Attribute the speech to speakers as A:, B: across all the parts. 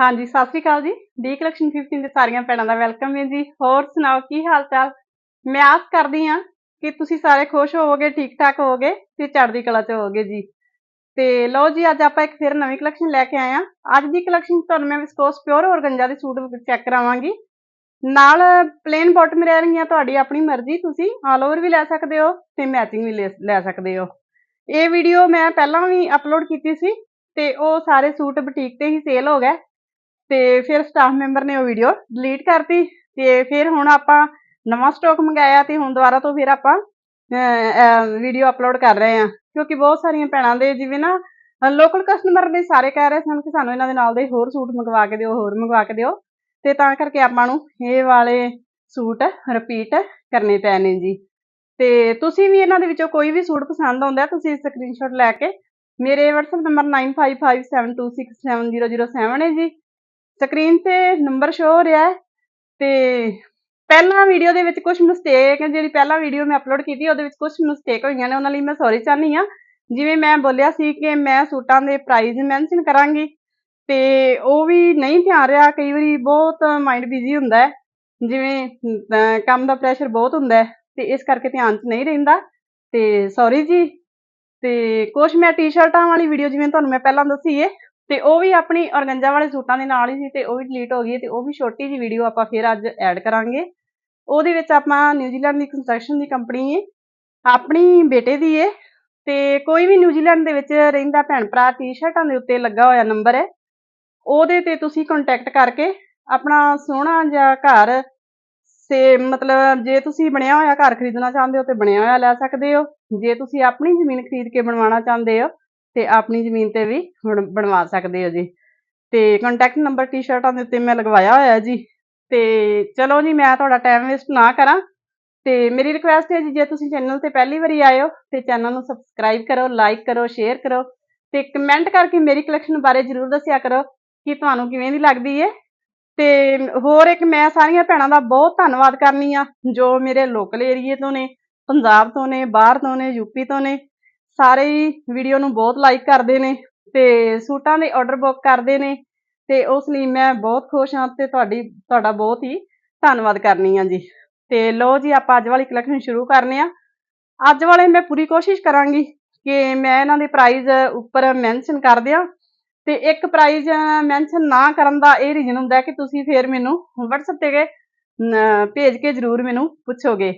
A: ਹਾਂਜੀ, ਸਤਿ ਸ਼੍ਰੀ ਅਕਾਲ ਜੀ। ਡੀ ਕਲੈਕਸ਼ਨ 15 ਦੇ ਸਾਰੀਆਂ ਭੈਣਾਂ ਦਾ ਵੈਲਕਮ ਹੈ ਜੀ। ਹੋਰ ਸੁਣਾਓ, ਕੀ ਹਾਲ ਚਾਲ ਮੈਂ ਆਸ ਕਰਦੀ ਹਾਂ ਕਿ ਤੁਸੀਂ ਸਾਰੇ ਖੁਸ਼ ਹੋਵੋਗੇ ਠੀਕ ਠਾਕ ਹੋਵੋਗੇ ਤੇ ਚੜ੍ਹਦੀ ਕਲਾ ਚ ਹੋਵੋਗੇ ਜੀ। ਤੇ ਲਓ ਜੀ, ਅੱਜ ਆਪਾਂ ਇੱਕ ਫਿਰ ਨਵੀਂ ਕਲੈਕਸ਼ਨ ਲੈ ਕੇ ਆਏ ਆ ਅੱਜ ਦੀ ਕਲੈਕਸ਼ਨ ਤੁਹਾਨੂੰ ਮੈਂ ਵਿਸਕੋਸ ਪਿਓਰ ਔਰਗੰਜਾ ਦੇ ਸੂਟ ਚੈੱਕ ਕਰਾਵਾਂਗੀ। ਨਾਲ ਪਲੇਨ ਬਾਟਮ ਰਹਿਣਗੀਆਂ ਤੁਹਾਡੀ, ਆਪਣੀ ਮਰਜ਼ੀ। ਤੁਸੀਂ ਆਲ ਓਵਰ ਵੀ ਲੈ ਸਕਦੇ ਹੋ ਤੇ ਮੈਚਿੰਗ ਵੀ ਲੈ- ਲੈ ਸਕਦੇ ਹੋ। ਇਹ ਵੀਡੀਓ ਮੈਂ ਪਹਿਲਾਂ ਵੀ ਅਪਲੋਡ ਕੀਤੀ ਸੀ ਤੇ ਉਹ ਸਾਰੇ ਸੂਟ ਬੁਟੀਕ ਤੇ ਹੀ ਸੇਲ ਹੋ ਗਏ। ਤੇ ਫਿਰ ਸਟਾਫ ਮੈਂਬਰ ਨੇ ਉਹ ਵੀਡੀਓ ਡਿਲੀਟ ਕਰਤੀ ਤੇ ਫਿਰ ਹੁਣ ਆਪਾਂ ਨਵਾਂ ਸਟਾਕ ਮੰਗਾਇਆ ਤੇ ਹੁਣ ਦੁਬਾਰਾ ਤੋਂ ਫਿਰ ਆਪਾਂ ਵੀਡੀਓ ਅਪਲੋਡ ਕਰ ਰਹੇ ਹਾਂ। ਕਿਉਂਕਿ ਬਹੁਤ ਸਾਰੀਆਂ ਭੈਣਾਂ ਦੇ ਜਿਵੇਂ ਨਾ ਲੋਕਲ ਕਸਟਮਰ ਨੇ ਸਾਰੇ ਕਹਿ ਰਹੇ ਸਨ ਕਿ ਸਾਨੂੰ ਇਹਨਾਂ ਦੇ ਨਾਲ ਦੇ ਹੋਰ ਸੂਟ ਮੰਗਵਾ ਕੇ ਦਿਓ, ਹੋਰ ਮੰਗਵਾ ਕੇ ਦਿਓ। ਤੇ ਤਾਂ ਕਰਕੇ ਆਪਾਂ ਨੂੰ ਇਹ ਵਾਲੇ ਸੂਟ ਰਿਪੀਟ ਕਰਨੇ ਪਏ ਨੇ ਜੀ। ਤੇ ਤੁਸੀਂ ਵੀ ਇਹਨਾਂ ਦੇ ਵਿੱਚੋਂ ਕੋਈ ਵੀ ਸੂਟ ਪਸੰਦ ਆਉਂਦਾ, ਤੁਸੀਂ ਸਕਰੀਨਸ਼ਾਟ ਲੈ ਕੇ, ਮੇਰੇ WhatsApp ਨੰਬਰ 9557267007 ਹੈ ਜੀ। ਸਕਰੀਨ ਤੇ ਨੰਬਰ ਸ਼ੋ ਹੋ ਰਿਹਾ ਹੈ ਤੇ ਪਹਿਲਾਂ ਵੀਡੀਓ ਦੇ ਵਿੱਚ ਕੁਝ ਮਿਸਟੇਕ ਜਿਹੜੀ ਪਹਿਲਾਂ ਵੀਡੀਓ ਮੈਂ ਅਪਲੋਡ ਕੀਤੀ ਉਹਦੇ ਵਿੱਚ ਕੁਝ ਮਿਸਟੇਕ ਹੋਈਆਂ ਨੇ, ਉਹਨਾਂ ਲਈ ਮੈਂ ਸੌਰੀ ਚਾਹਨੀ ਆ ਜਿਵੇਂ ਮੈਂ ਬੋਲਿਆ ਸੀ ਕਿ ਮੈਂ ਸੂਟਾਂ ਦੇ ਪ੍ਰਾਈਸ ਮੈਂਸ਼ਨ ਕਰਾਂਗੀ ਤੇ ਉਹ ਵੀ ਨਹੀਂ ਧਿਆਨ ਰਿਹਾ, ਕਈ ਵਾਰੀ ਬਹੁਤ ਮਾਈਂਡ ਬਿਜ਼ੀ ਹੁੰਦਾ ਹੈ। ਜਿਵੇਂ ਕੰਮ ਦਾ ਪ੍ਰੈਸ਼ਰ ਬਹੁਤ ਹੁੰਦਾ ਹੈ ਤੇ ਇਸ ਕਰਕੇ ਧਿਆਨ 'ਚ ਨਹੀਂ ਰਹਿੰਦਾ। ਤੇ ਸੌਰੀ ਜੀ। ਤੇ ਕੁਝ ਮੈਂ ਟੀ-ਸ਼ਰਟਾਂ ਵਾਲੀ ਵੀਡੀਓ ਜਿਵੇਂ ਤੁਹਾਨੂੰ ਮੈਂ ਪਹਿਲਾਂ ਦੱਸੀ ਏ ਤੇ ਉਹ ਵੀ ਆਪਣੀ ਔਰਗੰਜਾ ਵਾਲੇ ਸੂਟਾਂ ਦੇ ਨਾਲ ਹੀ ਸੀ ਤੇ ਉਹ ਵੀ ਡਿਲੀਟ ਹੋ ਗਈ ਹੈ ਤੇ ਉਹ ਵੀ ਛੋਟੀ ਜੀ ਵੀਡੀਓ ਆਪਾਂ ਫਿਰ ਅੱਜ ਐਡ ਕਰਾਂਗੇ। ਉਹਦੇ ਵਿੱਚ ਆਪਾਂ ਨਿਊਜ਼ੀਲੈਂਡ ਦੀ ਕੰਸਟਰਕਸ਼ਨ ਦੀ ਕੰਪਨੀ ਏ ਆਪਣੀ ਬੇਟੇ ਦੀ ਹੈ ਤੇ ਕੋਈ ਵੀ ਨਿਊਜ਼ੀਲੈਂਡ ਦੇ ਵਿੱਚ ਰਹਿੰਦਾ ਭੈਣ ਭਰਾ ਟੀ-ਸ਼ਰਟਾਂ ਦੇ ਉੱਤੇ ਲੱਗਾ ਹੋਇਆ ਨੰਬਰ ਹੈ। ਉਹਦੇ ਤੇ ਤੁਸੀਂ ਕੰਟੈਕਟ ਕਰਕੇ ਆਪਣਾ ਸੋਹਣਾ ਜਿਹਾ ਘਰ ਸੇ ਮਤਲਬ ਜੇ ਤੁਸੀਂ ਬਣਿਆ ਹੋਇਆ ਘਰ ਖਰੀਦਣਾ ਚਾਹੁੰਦੇ ਹੋ ਤੇ ਬਣਿਆ ਹੋਇਆ ਲੈ ਸਕਦੇ ਹੋ। ਜੇ ਤੁਸੀਂ ਆਪਣੀ ਜ਼ਮੀਨ ਖਰੀਦ ਕੇ ਬਣਵਾਉਣਾ ਚਾਹੁੰਦੇ ਹੋ ਤੇ ਆਪਣੀ ਜ਼ਮੀਨ ਤੇ ਵੀ ਬਣ- ਬਣਵਾ ਸਕਦੇ ਹੋ ਜੀ। ਤੇ ਕੰਟੈਕਟ ਨੰਬਰ ਟੀ-ਸ਼ਰਟਾਂ ਦੇ ਉੱਤੇ ਮੈਂ ਲਗਵਾਇਆ ਹੋਇਆ ਜੀ। ਤੇ ਚਲੋ ਜੀ, ਮੈਂ ਤੁਹਾਡਾ ਟਾਈਮ ਵੇਸਟ ਨਾ ਕਰਾਂ। ਤੇ ਮੇਰੀ ਰਿਕੁਐਸਟ ਹੈ ਜੀ, ਜੇ ਤੁਸੀਂ ਚੈਨਲ ਤੇ ਪਹਿਲੀ ਵਾਰੀ ਆਏ ਹੋ, ਤੇ ਚੈਨਲ ਨੂੰ ਸਬਸਕ੍ਰਾਈਬ ਕਰੋ ਲਾਈਕ ਕਰੋ ਸ਼ੇਅਰ ਕਰੋ ਤੇ ਕਮੈਂਟ ਕਰਕੇ ਮੇਰੀ ਕਲੈਕਸ਼ਨ ਬਾਰੇ ਜਰੂਰ ਦੱਸਿਆ ਕਰੋ ਕਿ ਤੁਹਾਨੂੰ ਕਿਵੇਂ ਦੀ ਲੱਗਦੀ ਹੈ ਤੇ ਹੋਰ ਇੱਕ ਮੈਂ ਸਾਰੀਆਂ ਭੈਣਾਂ ਦਾ ਬਹੁਤ ਧੰਨਵਾਦ ਕਰਨੀ ਆ, ਜੋ ਮੇਰੇ ਲੋਕਲ ਏਰੀਏ ਤੋਂ ਨੇ, ਪੰਜਾਬ ਤੋਂ ਨੇ, ਬਾਹਰ ਤੋਂ ਨੇ ਯੂਪੀ ਤੋਂ ਨੇ। ਸਾਰੇ ਹੀ ਵੀਡੀਓ ਨੂੰ ਬਹੁਤ ਲਾਈਕ ਕਰਦੇ ਨੇ ਤੇ ਸੂਟਾਂ ਦੇ ਆਰਡਰ ਬੁੱਕ ਕਰਦੇ ਨੇ ਤੇ ਉਸ ਲਈ ਮੈਂ ਬਹੁਤ ਖੁਸ਼ ਹਾਂ ਤੇ ਤੁਹਾਡੀ, ਤੁਹਾਡਾ ਬਹੁਤ ਹੀ ਧੰਨਵਾਦ ਕਰਨੀ ਆ ਜੀ। ਤੇ ਲਓ ਜੀ, ਆਪਾਂ ਅੱਜ ਵਾਲੀ ਕਲੈਕਸ਼ਨ ਸ਼ੁਰੂ ਕਰਨੇ ਆ। ਅੱਜ ਵਾਲੇ ਮੈਂ ਪੂਰੀ ਕੋਸ਼ਿਸ਼ ਕਰਾਂਗੀ ਕਿ ਮੈਂ ਇਹਨਾਂ ਦੇ ਪ੍ਰਾਈਸ ਉੱਪਰ ਮੈਂਸ਼ਨ ਕਰ ਦਿਆਂ ਤੇ ਇੱਕ ਪ੍ਰਾਈਸ ਮੈਂਸ਼ਨ ਨਾ ਕਰਨ ਦਾ ਇਹ ਰੀਜ਼ਨ ਹੁੰਦਾ ਕਿ ਤੁਸੀਂ ਫਿਰ ਮੈਨੂੰ WhatsApp ਤੇ ਭੇਜ ਕੇ ਜਰੂਰ ਮੈਨੂੰ ਪੁੱਛੋਗੇ।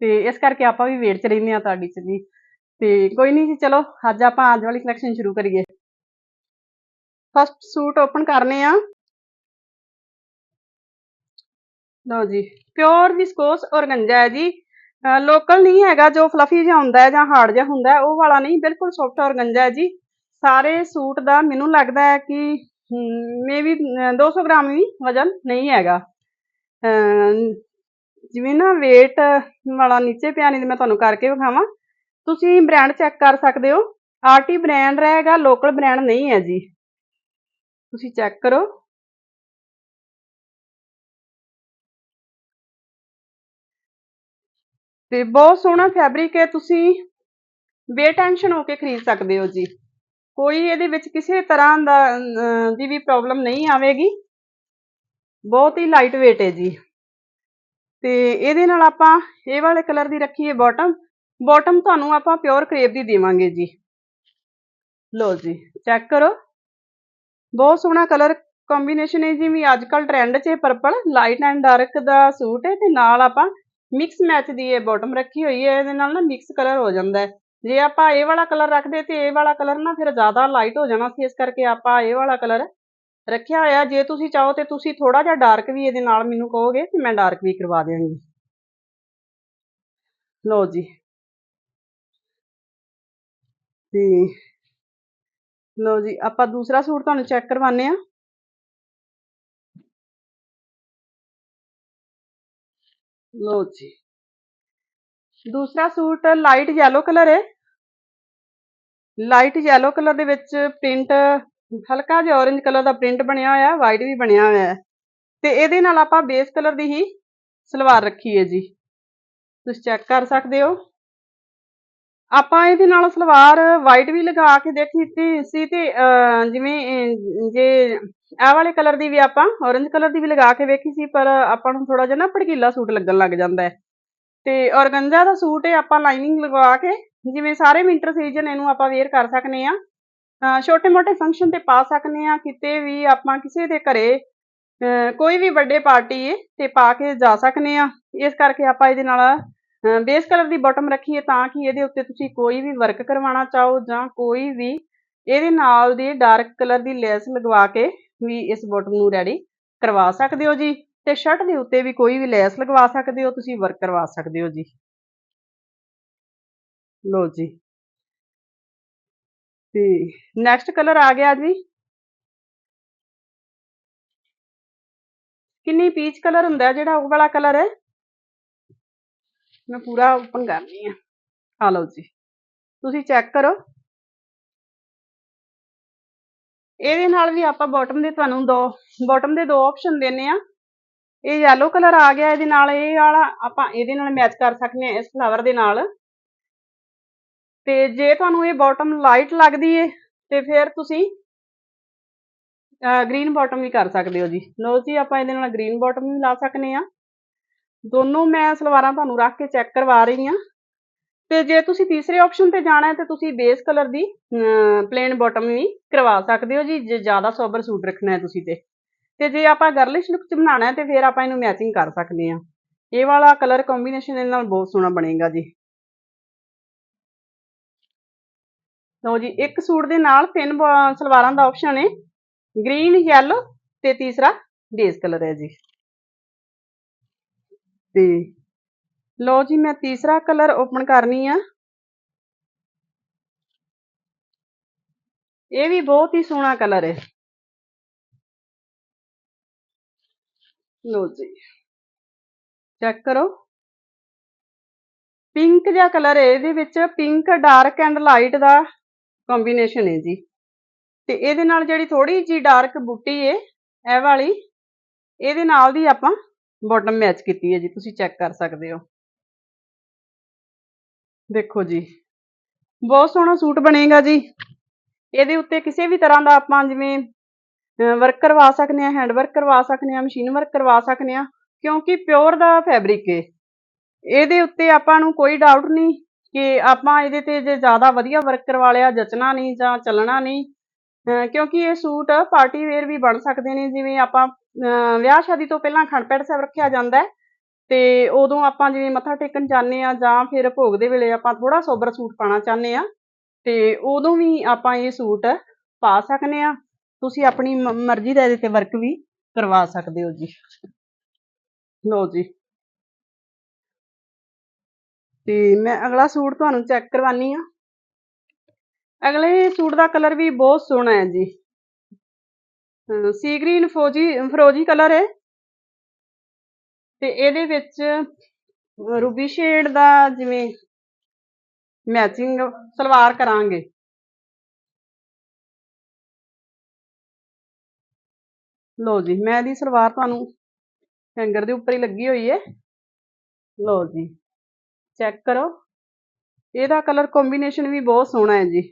A: ਤੇ ਇਸ ਕਰਕੇ ਆਪਾਂ ਵੀ ਵੇਟ 'ਚ ਰਹਿੰਦੇ ਆ ਤੁਹਾਡੀ 'ਚ ਜੀ। ਤੇ ਕੋਈ ਨਹੀਂ ਜੀ, ਚਲੋ, ਅੱਜ ਆਪਾਂ ਅੱਜ ਵਾਲੀ ਕਲੈਕਸ਼ਨ ਸ਼ੁਰੂ ਕਰੀਏ। ਫਸਟ ਸੂਟ ਓਪਨ ਕਰਨੇ ਆ। ਲਓ ਜੀ ਪਿਓਰ ਵਿਸਕੋਸ ਔਰਗੰਜਾ ਹੈ ਜੀ। ਲੋਕਲ ਨਹੀਂ ਹੈਗਾ, ਜੋ ਫਲਫੀ ਜਿਹਾ ਹੁੰਦਾ ਹੈ ਜਾਂ ਹਾਰਡ ਜਿਹਾ ਹੁੰਦਾ ਹੈ, ਉਹ ਵਾਲਾ ਨਹੀਂ, ਬਿਲਕੁਲ ਸੌਫਟ ਔਰਗੰਜਾ ਹੈ ਜੀ। ਸਾਰੇ ਸੂਟ ਦਾ ਮੈਨੂੰ ਲੱਗਦਾ ਹੈ ਕਿ ਮੇਬੀ 200 ਗ੍ਰਾਮ ਵੀ ਵਜ਼ਨ ਨਹੀਂ ਹੈਗਾ। ਜਿਵੇਂ ਨਾ weight ਵਾਲਾ ਨੀਚੇ ਪਿਆ ਨਹੀਂ ਤੇ ਮੈਂ ਤੁਹਾਨੂੰ ਕਰਕੇ ਵਿਖਾਵਾਂ। ਤੁਸੀਂ ਬ੍ਰਾਂਡ ਚੈੱਕ ਕਰ ਸਕਦੇ ਹੋ। ਆਰਟੀ ਬ੍ਰਾਂਡ ਰਹੇਗਾ ਲੋਕਲ ਬ੍ਰਾਂਡ ਨਹੀਂ ਹੈ ਜੀ। ਤੁਸੀਂ ਚੈੱਕ ਕਰੋ। ਤੇ ਬਹੁਤ ਸੋਹਣਾ ਫੈਬਰਿਕ ਹੈ, ਤੁਸੀਂ ਬੇਟੈਨਸ਼ਨ ਹੋ ਕੇ ਖਰੀਦ ਸਕਦੇ ਹੋ ਜੀ। ਕੋਈ ਇਹਦੇ ਵਿੱਚ ਕਿਸੇ ਤਰ੍ਹਾਂ ਦਾ ਦੀ ਵੀ ਪ੍ਰੋਬਲਮ ਨਹੀਂ ਆਵੇਗੀ। ਬਹੁਤ ਹੀ ਲਾਈਟ weight ਹੈ ਜੀ। ਤੇ ਇਹਦੇ ਨਾਲ ਆਪਾਂ ਇਹ ਵਾਲੇ ਕਲਰ ਦੀ ਰੱਖੀਏ ਬਾਟਮ ਬਾਟਮ ਤੁਹਾਨੂੰ ਆਪਾਂ ਪਿਓਰ ਕਰੇਪ ਦੀ ਦੇਵਾਂਗੇ ਜੀ। ਲੋ ਜੀ ਚੈੱਕ ਕਰੋ। ਬਹੁਤ ਸੋਹਣਾ ਕਲਰ ਕੰਬੀਨੇਸ਼ਨ ਹੈ, ਜਿਵੇਂ ਅੱਜ ਕੱਲ ਟ੍ਰੈਂਡ 'ਚ ਪਰਪਲ ਲਾਈਟ ਐਂਡ ਡਾਰਕ ਦਾ ਸੂਟ ਹੈ ਤੇ ਨਾਲ ਆਪਾਂ ਮਿਕਸ ਮੈਚ ਦੀ ਇਹ ਬਾਟਮ ਰੱਖੀ ਹੋਈ ਹੈ, ਇਹਦੇ ਨਾਲ ਨਾ ਮਿਕਸ ਕਲਰ ਹੋ ਜਾਂਦਾ ਹੈ। ਜੇ ਆਪਾਂ ਇਹ ਵਾਲਾ ਕਲਰ ਰੱਖਦੇ ਤੇ ਇਹ ਵਾਲਾ ਕਲਰ ਨਾ ਫਿਰ ਜ਼ਿਆਦਾ ਲਾਈਟ ਹੋ ਜਾਣਾ ਸੀ, ਇਸ ਕਰਕੇ ਆਪਾਂ ਇਹ ਵਾਲਾ ਕਲਰ ਰੱਖਿਆ ਹੋਇਆ। ਜੇ ਤੁਸੀਂ ਚਾਹੋ ਤੇ ਤੁਸੀਂ ਥੋੜਾ ਜਿਹਾ ਡਾਰਕ ਵੀ ਇਹਦੇ ਨਾਲ ਮੈਨੂੰ ਕਹੋਗੇ ਤੇ ਮੈਂ ਡਾਰਕ ਵੀ ਕਰਵਾ ਦਿਆਂਗੀ। ਲੋ ਜੀ ਤੇ ਲਓ ਜੀ, ਆਪਾਂ ਦੂਸਰਾ ਸੂਟ ਤੁਹਾਨੂੰ ਚੈੱਕ ਕਰਵਾਨੇ ਆ ਲਓ ਜੀ। ਦੂਸਰਾ ਸੂਟ ਲਾਈਟ ਯੈਲੋ ਕਲਰ ਹੈ ਲਾਈਟ ਯੈਲੋ ਕਲਰ ਦੇ ਵਿੱਚ ਪ੍ਰਿੰਟ ਹਲਕਾ ਜਿਹਾ orange ਕਲਰ ਦਾ ਪ੍ਰਿੰਟ ਬਣਿਆ ਹੋਇਆ ਵਾਈਟ ਵੀ ਬਣਿਆ ਹੋਇਆ ਹੈ। ਤੇ ਇਹਦੇ ਨਾਲ ਆਪਾਂ ਬੇਸ ਕਲਰ ਦੀ ਹੀ ਸਲਵਾਰ ਰੱਖੀ ਹੈ ਜੀ। ਤੁਸੀਂ ਚੈੱਕ ਕਰ ਸਕਦੇ ਹੋ। ਆਪਾਂ ਇਹਦੇ ਨਾਲ ਸਲਵਾਰ ਵਾਈਟ ਵੀ ਲਗਾ ਕੇ ਦੇਖੀ ਤੀ, ਸੀ ਤੇ ਜਿਵੇਂ ਜੇ ਆਹ ਵਾਲੇ ਕਲਰ ਦੀ ਵੀ ਆਪਾਂ ਔਰੰਜ ਕਲਰ ਦੀ ਵੀ ਲਗਾ ਕੇ ਵੇਖੀ ਸੀ, ਪਰ ਆਪਾਂ ਨੂੰ ਥੋੜਾ ਜਿਹਾ ਨਾ ਭੜਕੀਲਾ ਸੂਟ ਲੱਗਣ ਲੱਗ ਜਾਂਦਾ ਹੈ। ਤੇ ਔਰਗੰਜਾ ਦਾ ਸੂਟ ਹੈ ਆਪਾਂ ਲਾਈਨਿੰਗ ਲਗਾ ਕੇ ਜਿਵੇਂ ਸਾਰੇ ਵਿੰਟਰ ਸੀਜ਼ਨ ਇਹਨੂੰ ਆਪਾਂ ਵੇਅਰ ਕਰ ਸਕਨੇ ਆ ਛੋਟੇ ਮੋਟੇ ਫੰਕਸ਼ਨ ਤੇ ਪਾ ਸਕਨੇ ਆ ਕਿਤੇ ਵੀ ਆਪਾਂ ਕਿਸੇ ਦੇ ਘਰੇ ਕੋਈ ਵੀ ਵੱਡੇ ਪਾਰਟੀ ਹੈ ਤੇ ਪਾ ਕੇ ਜਾ ਸਕਨੇ ਆ ਇਸ ਕਰਕੇ ਆਪਾਂ ਇਹਦੇ ਨਾਲ ਬੇਸ ਕਲਰ ਦੀ ਬਾਟਮ ਰੱਖੀ ਹੈ ਤਾਂ ਕਿ ਇਹਦੇ ਉੱਤੇ ਤੁਸੀਂ ਕੋਈ ਵੀ ਵਰਕ ਕਰਵਾਉਣਾ ਚਾਹੋ ਜਾਂ ਕੋਈ ਵੀ ਇਹਦੇ ਨਾਲ ਦੀ ਡਾਰਕ ਕਲਰ ਦੀ ਲੈਸ ਲਗਵਾ ਕੇ ਵੀ ਇਸ ਬਾਟਮ ਨੂੰ ਰੈਡੀ ਕਰਵਾ ਸਕਦੇ ਹੋ ਜੀ। ਤੇ ਸ਼ਰਟ ਦੇ ਉੱਤੇ ਵੀ ਕੋਈ ਵੀ ਲੈਸ ਲਗਵਾ ਸਕਦੇ ਹੋ, ਤੁਸੀਂ ਵਰਕ ਕਰਵਾ ਸਕਦੇ ਹੋ ਜੀ। ਲੋ ਜੀ। ਤੇ ਨੈਕਸਟ ਕਲਰ ਆ ਗਿਆ ਜੀ। ਕਿੰਨੀ ਪੀਚ ਕਲਰ ਹੁੰਦਾ ਜਿਹੜਾ ਉਹ ਵਾਲਾ ਕਲਰ ਹੈ? ਮੈਂ ਪੂਰਾ ਓਪਨ ਕਰਨੀ ਆ ਆ ਲਓ ਜੀ। ਤੁਸੀਂ ਚੈੱਕ ਕਰੋ। ਇਹਦੇ ਨਾਲ ਵੀ ਆਪਾਂ ਬਾਟਮ ਦੇ ਤੁਹਾਨੂੰ ਦੋ ਬਾਟਮ ਦੇ ਦੋ ਆਪਸ਼ਨ ਦੇਣੇ ਆ ਇਹ yellow ਕਲਰ ਆ ਗਿਆ, ਇਹਦੇ ਨਾਲ ਇਹ ਵਾਲਾ ਆਪਾਂ ਇਹਦੇ ਨਾਲ ਮੈਚ ਕਰ ਸਕਦੇ ਆ ਇਸ ਫਲਾਵਰ ਦੇ ਨਾਲ। ਤੇ ਜੇ ਤੁਹਾਨੂੰ ਇਹ ਬਾਟਮ ਲਾਈਟ ਲੱਗਦੀ ਏ, ਤੇ ਫਿਰ ਤੁਸੀਂ ਗ੍ਰੀਨ ਬਾਟਮ ਵੀ ਕਰ ਸਕਦੇ ਹੋ ਜੀ। ਲਓ ਜੀ, ਆਪਾਂ ਇਹਦੇ ਨਾਲ ਗ੍ਰੀਨ ਬਾਟਮ ਵੀ ਲਾ ਸਕਨੇ ਆ ਦੋਨੋਂ ਮੈਂ ਸਲਵਾਰਾਂ ਤੁਹਾਨੂੰ ਰੱਖ ਕੇ ਚੈੱਕ ਕਰਵਾ ਰਹੀ ਆ ਤੇ ਜੇ ਤੁਸੀਂ ਤੀਸਰੇ ਆਪਸ਼ਨ ਤੇ ਜਾਣਾ ਹੈ ਤੇ ਤੁਸੀਂ ਬੇਸ ਕਲਰ ਦੀ ਪਲੇਨ ਬਾਟਮ ਵੀ ਕਰਵਾ ਸਕਦੇ ਹੋ ਜੀ, ਜੇ ਜ਼ਿਆਦਾ ਸੋਬਰ ਸੂਟ ਰੱਖਣਾ ਹੈ ਤੁਸੀਂ ਤੇ। ਤੇ ਜੇ ਆਪਾਂ ਗਰਲਿਸ਼ ਲੁੱਕ ਚ ਬਣਾਉਣਾ ਹੈ ਤੇ ਫਿਰ ਆਪਾਂ ਇਹਨੂੰ ਮੈਚਿੰਗ ਕਰ ਸਕਦੇ ਆ ਇਹ ਵਾਲਾ ਕਲਰ ਕੰਬੀਨੇਸ਼ਨ ਇਹਨਾਂ ਨਾਲ ਬਹੁਤ ਸੋਹਣਾ ਬਣੇਗਾ ਜੀ। ਲਓ ਜੀ, ਇੱਕ ਸੂਟ ਦੇ ਨਾਲ ਤਿੰਨ ਸਲਵਾਰਾਂ ਦਾ ਆਪਸ਼ਨ ਹੈ। ਗ੍ਰੀਨ ਯੈਲੋ ਤੇ ਤੀਸਰਾ ਬੇਸ ਕਲਰ ਹੈ ਜੀ। ਤੇ ਲਓ ਜੀ, ਮੈਂ ਤੀਸਰਾ ਕਲਰ ਓਪਨ ਕਰਨੀ ਆ। ਇਹ ਵੀ ਬਹੁਤ ਹੀ ਸੋਹਣਾ ਕਲਰ ਹੈ। ਲਓ ਜੀ, ਚੈੱਕ ਕਰੋ। ਪਿੰਕ ਜਿਹਾ ਕਲਰ ਹੈ, ਇਹਦੇ ਵਿੱਚ ਪਿੰਕ, ਡਾਰਕ ਐਂਡ ਲਾਈਟ ਦਾ ਕੰਬੀਨੇਸ਼ਨ ਹੈ ਜੀ। ਤੇ ਇਹਦੇ ਨਾਲ ਜਿਹੜੀ ਥੋੜੀ ਜੀ ਡਾਰਕ ਬੂਟੀ ਹੈ, ਇਹ ਵਾਲੀ, ਇਹਦੇ ਨਾਲ ਦੀ ਆਪਾਂ ਬਾਟਮ ਮੈਚ ਕੀਤੀ ਹੈ ਜੀ, ਤੁਸੀਂ ਚੈੱਕ ਕਰ ਸਕਦੇ ਹੋ। ਦੇਖੋ ਜੀ, ਬਹੁਤ ਸੋਹਣਾ ਸੂਟ ਬਣੇਗਾ ਜੀ। ਇਹਦੇ ਉੱਤੇ ਕਿਸੇ ਵੀ ਤਰ੍ਹਾਂ ਦਾ ਆਪਾਂ ਜਿਵੇਂ ਵਰਕ ਕਰਵਾ ਸਕਨੇ ਆ ਹੈਂਡ ਵਰਕ ਕਰਵਾ ਸਕਨੇ ਆ ਮਸ਼ੀਨ ਵਰਕ ਕਰਵਾ ਸਕਨੇ ਆ ਕਿਉਂਕਿ ਪਿਓਰ ਦਾ ਫੈਬਰਿਕ ਹੈ ਇਹਦੇ ਉੱਤੇ ਆਪਾਂ ਨੂੰ ਕੋਈ ਡਾਊਟ ਨਹੀਂ ਕਿ ਆਪਾਂ ਇਹਦੇ ਤੇ ਜੇ ਜ਼ਿਆਦਾ ਵਧੀਆ ਵਰਕ ਕਰਵਾ ਲਿਆ, ਜਚਣਾ ਨਹੀਂ ਜਾਂ ਚੱਲਣਾ ਨਹੀਂ ਕਿਉਂਕਿ ਇਹ ਸੂਟ ਪਾਰਟੀ ਵੇਅਰ ਵੀ ਬਣ ਸਕਦੇ ਨੇ, ਜਿਵੇਂ ਆਪਾਂ, ਅਹ ਵਿਆਹ ਸ਼ਾਦੀ ਤੋਂ ਪਹਿਲਾਂ ਖੰਡਪੈੜ ਸਾਹਿਬ ਰੱਖਿਆ ਜਾਂਦਾ ਹੈ, ਤੇ ਉਦੋਂ ਆਪਾਂ ਜਿਵੇਂ ਮੱਥਾ ਟੇਕਣ ਜਾਂਦੇ ਆ ਜਾਂ ਫਿਰ ਭੋਗ ਦੇ ਵੇਲੇ ਆਪਾਂ ਥੋੜਾ ਸੋਬਰ ਸੂਟ ਪਾਣਾ ਚਾਹੁੰਦੇ ਆ ਤੇ ਉਦੋਂ ਵੀ ਆਪਾਂ ਇਹ ਸੂਟ ਪਾ ਸਕਨੇ ਆ ਤੁਸੀਂ ਆਪਣੀ ਮਰਜ਼ੀ ਦਾ ਇਹਦੇ ਤੇ ਵਰਕ ਵੀ ਕਰਵਾ ਸਕਦੇ ਹੋ ਜੀ। ਲਓ ਜੀ। ਤੇ ਮੈਂ ਅਗਲਾ ਸੂਟ ਤੁਹਾਨੂੰ ਚੈੱਕ ਕਰਵਾਨੀ ਆ ਅਗਲੇ ਸੂਟ ਦਾ ਕਲਰ ਵੀ ਬਹੁਤ ਸੋਹਣਾ ਹੈ ਜੀ। ਸੀ ਗ੍ਰੀਨ ਫਰੋਜੀ ਫਰੋਜੀ ਕਲਰ ਹੈ। ਤੇ ਇਹਦੇ ਵਿੱਚ ਰੂਬੀ ਸ਼ੇਡ ਦਾ ਜਿਵੇਂ ਮੈਚਿੰਗ ਸਲਵਾਰ ਕਰਾਂਗੇ। ਲਓ ਜੀ, ਮੈਂ ਇਹਦੀ ਸਲਵਾਰ ਤੁਹਾਨੂੰ ਹੈਂਗਰ ਦੇ ਉੱਪਰ ਹੀ ਲੱਗੀ ਹੋਈ ਹੈ। ਲੋ ਜੀ, ਚੈੱਕ ਕਰੋ। ਇਹਦਾ ਕਲਰ ਕੰਬੀਨੇਸ਼ਨ ਵੀ ਬਹੁਤ ਸੋਹਣਾ ਹੈ ਜੀ।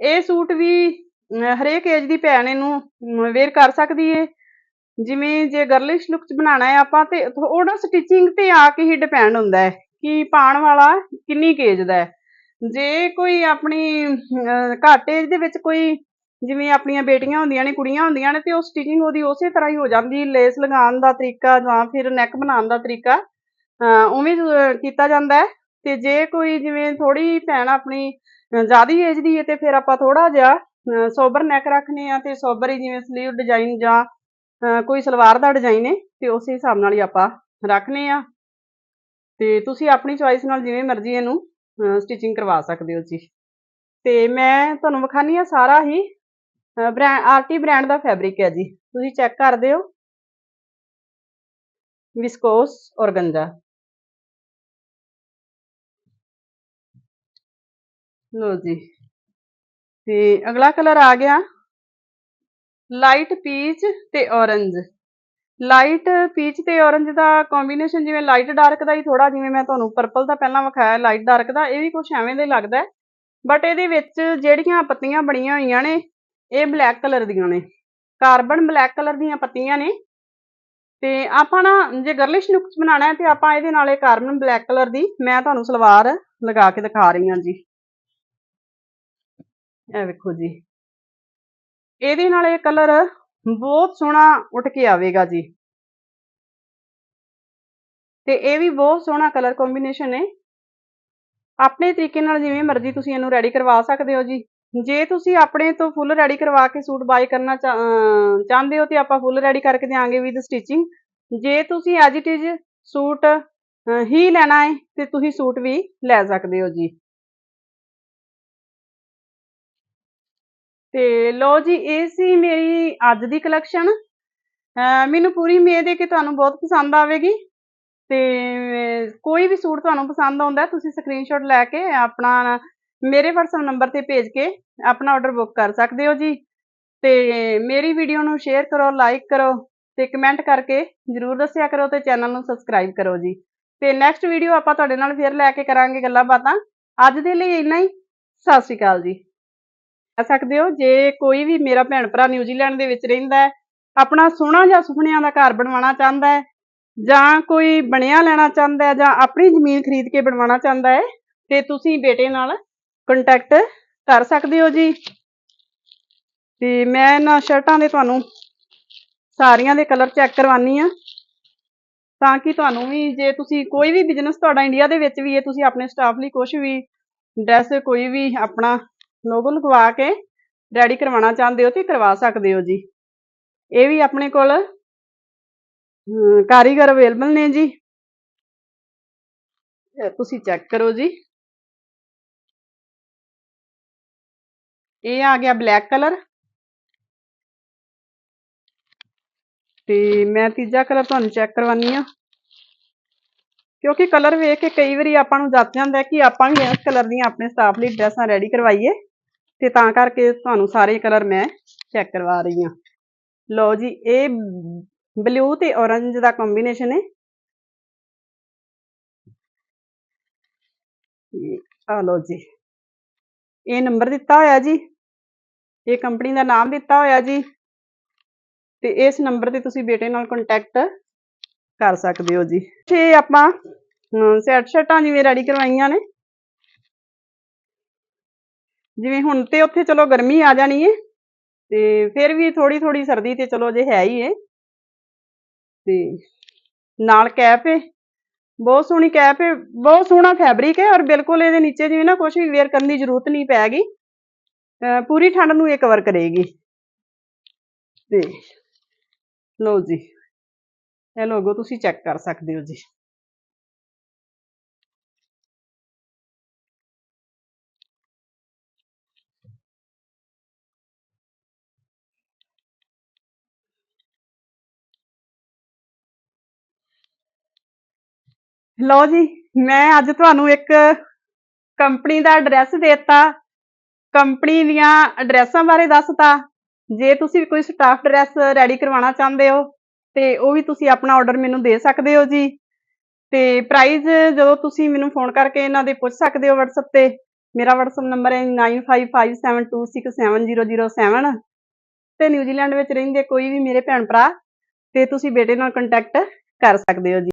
A: ਇਹ ਸੂਟ ਵੀ ਹਰੇਕ ਏਜ ਦੀ ਭੈਣ ਇਹਨੂੰ ਵੇਅਰ ਕਰ ਸਕਦੀ ਹੈ ਜਿਵੇਂ ਜੇ ਗਰਲਿਸ਼ ਲੁੱਕ ਚ ਬਣਾਉਣਾ ਹੈ ਆਪਾਂ ਤੇ ਉਹਦਾ ਸਟਿਚਿੰਗ ਤੇ ਆ ਕੇ ਹੀ ਡਿਪੈਂਡ ਹੁੰਦਾ ਹੈ ਕਿ ਪਾਉਣ ਵਾਲਾ ਕਿੰਨੀ ਏਜ ਦਾ ਹੈ ਜੇ ਕੋਈ ਆਪਣੀ ਘੱਟ ਏਜ ਦੇ ਵਿੱਚ ਕੋਈ ਜਿਵੇਂ ਆਪਣੀਆਂ ਬੇਟੀਆਂ ਹੁੰਦੀਆਂ ਨੇ ਕੁੜੀਆਂ ਹੁੰਦੀਆਂ ਨੇ ਤੇ ਉਹ ਸਟਿਚਿੰਗ ਉਹਦੀ ਉਸੇ ਤਰ੍ਹਾਂ ਹੀ ਹੋ ਜਾਂਦੀ ਲੇਸ ਲਗਾਉਣ ਦਾ ਤਰੀਕਾ ਜਾਂ ਫਿਰ ਨੈਕ ਬਣਾਉਣ ਦਾ ਤਰੀਕਾ ਅਹ, ਉਵੇਂ ਕੀਤਾ ਜਾਂਦਾ ਹੈ ਤੇ ਜੇ ਕੋਈ ਜਿਵੇਂ ਥੋੜੀ ਭੈਣ ਆਪਣੀ ਜ਼ਿਆਦੀ ਏਜ ਦੀ ਹੈ ਤੇ ਫਿਰ ਆਪਾਂ ਥੋੜਾ ਜਿਹਾ ਸੋਬਰ ਨੈਕ ਰੱਖਨੇ ਆ ਤੇ ਸੋਬਰ ਹੀ ਜਿਵੇਂ ਸਲੀਵ ਡਿਜ਼ਾਈਨ ਜਾਂ ਕੋਈ ਸਲਵਾਰ ਦਾ ਡਿਜ਼ਾਈਨ ਹੈ ਤੇ ਉਸੇ ਹਿਸਾਬ ਨਾਲ ਹੀ ਆਪਾਂ ਰੱਖਨੇ ਆ। ਤੇ ਤੁਸੀਂ ਆਪਣੀ ਚੁਆਇਸ ਨਾਲ ਜਿਵੇਂ ਮਰਜ਼ੀ ਇਹਨੂੰ ਸਟਿਚਿੰਗ ਕਰਵਾ ਸਕਦੇ ਹੋ ਜੀ। ਤੇ ਮੈਂ ਤੁਹਾਨੂੰ ਵਿਖਾਨੀ ਆ ਸਾਰਾ ਹੀ ਬ੍ਰਾਂਡ ਆਰਟੀ ਬ੍ਰਾਂਡ ਦਾ ਫੈਬਰਿਕ ਹੈ ਜੀ। ਤੁਸੀਂ ਚੈੱਕ ਕਰਦੇ ਹੋ ਵਿਸਕੋਸ ਔਰਗੰਜਾ ਲੋ ਜੀ। ਤੇ ਅਗਲਾ ਕਲਰ ਆ ਗਿਆ। ਲਾਈਟ ਪੀਚ ਤੇ ਔਰੰਜ ਲਾਈਟ ਪੀਚ ਤੇ ਔਰੰਜ ਦਾ ਕੰਬੀਨੇਸ਼ਨ ਜਿਵੇਂ ਲਾਈਟ ਡਾਰਕ ਦਾ ਹੀ ਥੋੜਾ ਜਿਵੇਂ ਮੈਂ ਤੁਹਾਨੂੰ ਪਰਪਲ ਦਾ ਪਹਿਲਾਂ ਵਿਖਾਇਆ ਲਾਈਟ ਡਾਰਕ ਦਾ, ਇਹ ਵੀ ਕੁਝ ਐਵੇਂ ਦਾ ਲੱਗਦਾ। ਬਟ ਇਹਦੇ ਵਿੱਚ ਜਿਹੜੀਆਂ ਪੱਤੀਆਂ ਬਣੀਆਂ ਹੋਈਆਂ ਨੇ, ਇਹ ਬਲੈਕ ਕਲਰ ਦੀਆਂ ਨੇ। ਕਾਰਬਨ ਬਲੈਕ ਕਲਰ ਦੀਆਂ ਪੱਤੀਆਂ ਨੇ। ਤੇ ਆਪਾਂ ਨਾ, ਜੇ ਗਰਲਿਸ਼ ਨੁਕਸ ਬਣਾਉਣਾ ਹੈ, ਤੇ ਆਪਾਂ ਇਹਦੇ ਨਾਲ ਇਹ ਕਾਰਬਨ ਬਲੈਕ ਕਲਰ ਦੀ ਮੈਂ ਤੁਹਾਨੂੰ ਸਲਵਾਰ ਲਗਾ ਕੇ ਦਿਖਾ ਰਹੀ ਹਾਂ ਜੀ। ਇਹ ਵੇਖੋ ਜੀ। ਇਹਦੇ ਨਾਲ ਇਹ ਕਲਰ ਬਹੁਤ ਸੋਹਣਾ ਉੱਠ ਕੇ ਆਵੇਗਾ ਜੀ। ਤੇ ਇਹ ਵੀ ਬਹੁਤ ਸੋਹਣਾ ਕਲਰ ਕੰਬੀਨੇਸ਼ਨ ਹੈ ਆਪਣੇ ਤਰੀਕੇ ਨਾਲ ਜਿਵੇਂ ਮਰਜ਼ੀ ਤੁਸੀਂ ਇਹਨੂੰ ਰੈਡੀ ਕਰਵਾ ਸਕਦੇ ਹੋ ਜੀ। ਜੇ ਤੁਸੀਂ ਆਪਣੇ ਤੋਂ ਫੁੱਲ ਰੈਡੀ ਕਰਵਾ ਕੇ ਸੂਟ ਬਾਈ ਕਰਨਾ ਚਾਹੁੰਦੇ ਹੋ ਤੇ ਆਪਾਂ ਫੁੱਲ ਰੈਡੀ ਕਰਕੇ ਦਿਆਂਗੇ ਵਿਦ ਸਟਿਚਿੰਗ ਜੇ ਤੁਸੀਂ ਐਜ ਇਟ ਇਜ਼ ਸੂਟ ਹੀ ਲੈਣਾ ਹੈ ਤੇ ਤੁਸੀਂ ਸੂਟ ਵੀ ਲੈ ਸਕਦੇ ਹੋ ਜੀ। ਤੇ ਲੋ ਜੀ ਇਹ ਸੀ ਮੇਰੀ ਅੱਜ ਦੀ ਕਲੈਕਸ਼ਨ ਮੈਨੂੰ ਪੂਰੀ ਉਮੀਦ ਹੈ ਕਿ ਤੁਹਾਨੂੰ ਬਹੁਤ ਪਸੰਦ ਆਵੇਗੀ। ਤੇ ਕੋਈ ਵੀ ਸੂਟ ਤੁਹਾਨੂੰ ਪਸੰਦ ਆਉਂਦਾ ਹੈ, ਤੁਸੀਂ ਸਕਰੀਨਸ਼ਾਟ ਲੈ ਕੇ ਆਪਣਾ ਮੇਰੇ WhatsApp ਨੰਬਰ ਤੇ ਭੇਜ ਕੇ ਆਪਣਾ ਆਰਡਰ ਬੁੱਕ ਕਰ ਸਕਦੇ ਹੋ ਜੀ। ਤੇ ਮੇਰੀ ਵੀਡੀਓ ਨੂੰ ਸ਼ੇਅਰ ਕਰੋ ਲਾਈਕ ਕਰੋ ਤੇ ਕਮੈਂਟ ਕਰਕੇ ਜਰੂਰ ਦੱਸਿਆ ਕਰੋ ਤੇ ਚੈਨਲ ਨੂੰ ਸਬਸਕ੍ਰਾਈਬ ਕਰੋ ਜੀ। ਤੇ ਨੈਕਸਟ ਵੀਡੀਓ ਆਪਾਂ ਤੁਹਾਡੇ ਨਾਲ ਫਿਰ ਲੈ ਕੇ ਕਰਾਂਗੇ ਗੱਲਾਂ ਬਾਤਾਂ। ਅੱਜ ਦੇ ਲਈ ਇੰਨਾ ਹੀ। ਸਤਿ ਸ਼੍ਰੀ ਅਕਾਲ ਜੀ। ਕਹਿ ਸਕਦੇ ਹੋ। ਜੇ ਕੋਈ ਵੀ ਮੇਰਾ ਭੈਣ ਭਰਾ ਨਿਊਜ਼ੀਲੈਂਡ ਦੇ ਵਿੱਚ ਰਹਿੰਦਾ ਹੈ, ਆਪਣਾ ਸੋਹਣਾ ਜਿਹਾ ਸੁਪਨਿਆਂ ਦਾ ਘਰ ਬਣਵਾਉਣਾ ਚਾਹੁੰਦਾ ਹੈ ਜਾਂ ਕੋਈ ਬਣਿਆ ਲੈਣਾ ਚਾਹੁੰਦਾ ਹੈ ਜਾਂ ਆਪਣੀ ਜ਼ਮੀਨ ਖਰੀਦ ਕੇ ਬਣਵਾਉਣਾ ਚਾਹੁੰਦਾ ਹੈ, ਤੇ ਤੁਸੀਂ ਬੇਟੇ ਨਾਲ ਕੰਟੈਕਟ ਕਰ ਸਕਦੇ ਹੋ ਜੀ। ਤੇ ਮੈਂ ਇਹਨਾਂ ਸ਼ਰਟਾਂ ਦੇ ਤੁਹਾਨੂੰ ਸਾਰੀਆਂ ਦੇ ਕਲਰ ਚੈੱਕ ਕਰਵਾਨੀ ਆ ਤਾਂ ਕਿ ਤੁਹਾਨੂੰ ਵੀ ਜੇ ਤੁਸੀਂ ਕੋਈ ਵੀ ਬਿਜ਼ਨਸ ਤੁਹਾਡਾ ਇੰਡੀਆ ਦੇ ਵਿੱਚ ਵੀ ਹੈ, ਤੁਸੀਂ ਆਪਣੇ ਸਟਾਫ ਲਈ ਕੁਝ ਵੀ ਡਰੈਸ ਕੋਈ ਵੀ ਆਪਣਾ ਲੋਗੋ ਲਗਵਾ ਕੇ ਰੈਡੀ ਕਰਵਾਉਣਾ ਚਾਹੁੰਦੇ ਹੋ ਤੇ ਕਰਵਾ ਸਕਦੇ ਹੋ ਜੀ। ਇਹ ਵੀ ਆਪਣੇ ਕੋਲ ਕਾਰੀਗਰ ਅਵੇਲੇਬਲ ਨੇ ਜੀ। ਤੁਸੀਂ ਚੈੱਕ ਕਰੋ ਜੀ। ਇਹ ਆ ਗਿਆ ਬਲੈਕ ਕਲਰ ਤੇ ਮੈਂ ਤੀਜਾ ਕਲਰ ਤੁਹਾਨੂੰ ਚੈੱਕ ਕਰਵਾਨੀ ਆ ਕਿਉਂਕਿ ਕਲਰ ਵੇਖ ਕੇ ਕਈ ਵਾਰੀ ਆਪਾਂ ਨੂੰ ਜੱਜ ਜਾਂਦਾ ਕਿ ਆਪਾਂ ਵੀ ਇਸ ਕਲਰ ਦੀਆਂ ਆਪਣੇ ਸਟਾਫ ਲਈ ਡਰੈਸਾਂ ਰੈਡੀ ਕਰਵਾਈਏ। ਤੇ ਤਾਂ ਕਰਕੇ ਤੁਹਾਨੂੰ ਸਾਰੇ ਕਲਰ ਮੈਂ ਚੈੱਕ ਕਰਵਾ ਰਹੀ ਹਾਂ। ਲਓ ਜੀ, ਇਹ ਬਲੂ ਤੇ ਔਰੰਜ ਦਾ ਕੰਬੀਨੇਸ਼ਨ ਹੈ। ਆ ਲਓ ਜੀ। ਇਹ ਨੰਬਰ ਦਿੱਤਾ ਹੋਇਆ ਜੀ। ਇਹ ਕੰਪਨੀ ਦਾ ਨਾਮ ਦਿੱਤਾ ਹੋਇਆ ਜੀ। ਤੇ ਇਸ ਨੰਬਰ ਤੇ ਤੁਸੀਂ ਬੇਟੇ ਨਾਲ ਕੰਟੈਕਟ ਕਰ ਸਕਦੇ ਹੋ ਜੀ। ਤੇ ਆਪਾਂ ਸੈਟ ਸ਼ਰਟਾਂ ਜਿਵੇਂ ਰੈਡੀ ਕਰਵਾਈਆਂ ਨੇ ਜਿਵੇਂ ਹੁਣ ਤੇ ਉੱਥੇ ਚਲੋ ਗਰਮੀ ਆ ਜਾਣੀ ਏ, ਤੇ ਫਿਰ ਵੀ ਥੋੜੀ ਥੋੜੀ ਸਰਦੀ ਤੇ ਚਲੋ ਜੇ ਹੈ ਹੀ ਏ। ਤੇ ਨਾਲ ਕੈਪ ਏ, ਬਹੁਤ ਸੋਹਣੀ ਕੈਪ ਏ, ਬਹੁਤ ਸੋਹਣਾ ਫੈਬਰਿਕ ਹੈ ਔਰ ਬਿਲਕੁਲ ਇਹਦੇ ਨੀਚੇ ਜਿਵੇਂ ਨਾ ਕੁਝ ਵੀ ਵੇਅਰ ਕਰਨ ਦੀ ਜ਼ਰੂਰਤ ਨਹੀਂ ਪੈਗੀ, ਅਹ ਪੂਰੀ ਠੰਡ ਨੂੰ ਇਹ ਕਵਰ ਕਰੇਗੀ। ਤੇ ਲਓ ਜੀ, ਇਹ ਲੋਗੋ ਤੁਸੀਂ ਚੈੱਕ ਕਰ ਸਕਦੇ ਹੋ ਜੀ। ਲਓ ਜੀ, ਮੈਂ ਅੱਜ ਤੁਹਾਨੂੰ ਇੱਕ ਕੰਪਨੀ ਦਾ ਐਡਰੈਸ ਦੇਤਾ। ਕੰਪਨੀ ਦੀਆਂ ਐਡਰੈਸਾਂ ਬਾਰੇ ਦੱਸਤਾ। ਜੇ ਤੁਸੀਂ ਕੋਈ ਸਟਾਫ ਡਰੈਸ ਰੈਡੀ ਕਰਵਾਉਣਾ ਚਾਹੁੰਦੇ ਹੋ, ਤੇ ਉਹ ਵੀ ਤੁਸੀਂ ਆਪਣਾ ਆਰਡਰ ਮੈਨੂੰ ਦੇ ਸਕਦੇ ਹੋ ਜੀ। ਤੇ ਪ੍ਰਾਈਸ ਜਦੋਂ ਤੁਸੀਂ ਮੈਨੂੰ ਫੋਨ ਕਰਕੇ ਇਹਨਾਂ ਦੇ ਪੁੱਛ ਸਕਦੇ ਹੋ WhatsApp ਤੇ, ਮੇਰਾ WhatsApp ਨੰਬਰ ਹੈ 9557267007 ਤੇ ਨਿਊਜ਼ੀਲੈਂਡ ਵਿੱਚ ਰਹਿੰਦੇ ਕੋਈ ਵੀ ਮੇਰੇ ਭੈਣ ਭਰਾ, ਤੇ ਤੁਸੀਂ ਬੇਟੇ ਨਾਲ ਕੰਟੈਕਟ ਕਰ ਸਕਦੇ ਹੋ ਜੀ।